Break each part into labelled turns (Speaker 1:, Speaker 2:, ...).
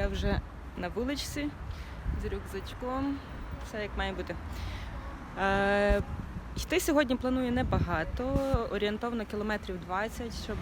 Speaker 1: Я вже на вуличці з рюкзачком. Все як має бути. Е, йти сьогодні планую небагато, орієнтовно кілометрів 20, щоб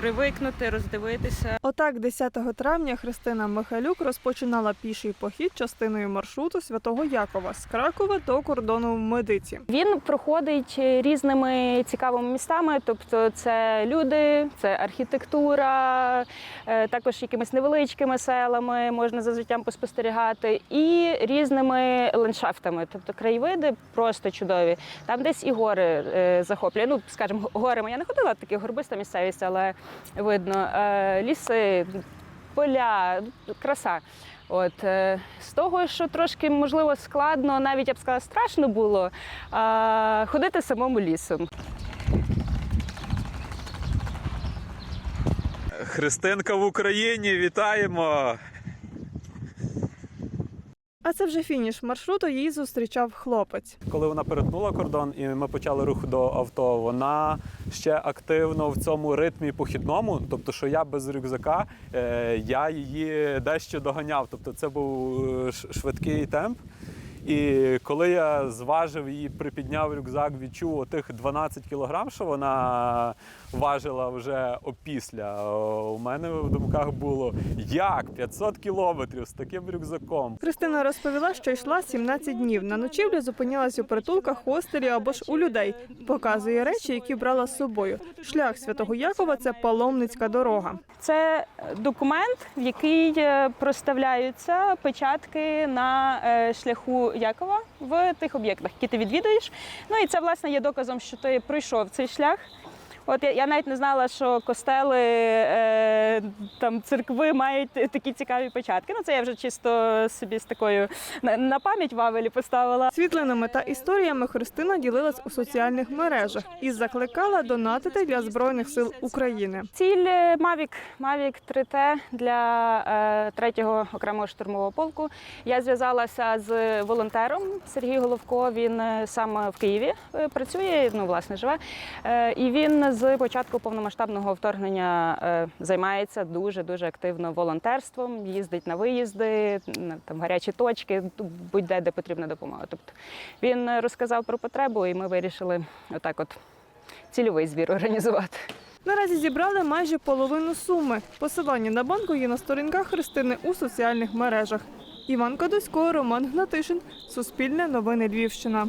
Speaker 1: привикнути, роздивитися.
Speaker 2: Отак, 10 травня Христина Михайлюк розпочинала піший похід частиною маршруту Святого Якова з Кракова до кордону в Медиці.
Speaker 3: Він проходить різними цікавими містами, тобто це люди, це архітектура, е, також якимись невеличкими селами можна за життям поспостерігати, і різними ландшафтами, тобто краєвиди просто чудові. Там десь і гори е, захоплює. Ну, скажімо, горами я не ходила, такі горбиста місцевість, але видно е, ліси, поля, краса. От е, з того, що трошки можливо складно, навіть я б сказала, страшно було е, ходити самому лісом.
Speaker 4: Христинка в Україні, вітаємо!
Speaker 2: А це вже фініш маршруту. Її зустрічав хлопець.
Speaker 4: Коли вона перетнула кордон і ми почали рух до авто, вона ще активно в цьому ритмі похідному. Тобто, що я без рюкзака, е, я її дещо доганяв. Тобто, це був е, швидкий темп. І коли я зважив її, припідняв рюкзак, відчув отих 12 кілограм, що вона важила вже опісля. У мене в думках було як 500 кілометрів з таким рюкзаком.
Speaker 2: Христина розповіла, що йшла 17 днів. На ночівлю зупинялась у притулках, хостелі або ж у людей. Показує речі, які брала з собою. Шлях Святого Якова це паломницька дорога.
Speaker 3: Це документ, в який е, проставляються печатки на е, шляху Якова в тих об'єктах, які ти відвідуєш. Ну і це власне є доказом, що ти пройшов цей шлях. От я, я навіть не знала, що костели, е, там церкви мають такі цікаві початки. Ну це я вже чисто собі з такою на, на пам'ять Вавелі поставила.
Speaker 2: Світлинами та історіями Христина ділилась у соціальних мережах і закликала донатити для збройних сил України.
Speaker 3: Ціль Mavic, Mavic 3T для е, третього окремого штурмового полку. Я зв'язалася з волонтером Сергій Головко. Він е, сам в Києві е, працює, ну власне живе. Е, і він з початку повномасштабного вторгнення е, займається дуже дуже активно волонтерством, їздить на виїзди, на там гарячі точки, будь-де де потрібна допомога. Тобто він розказав про потребу, і ми вирішили отак, от цільовий збір організувати.
Speaker 2: Наразі зібрали майже половину суми. Посилання на банку є на сторінках Христини у соціальних мережах. Іван Кадусько, Роман Гнатишин, Суспільне новини Львівщина.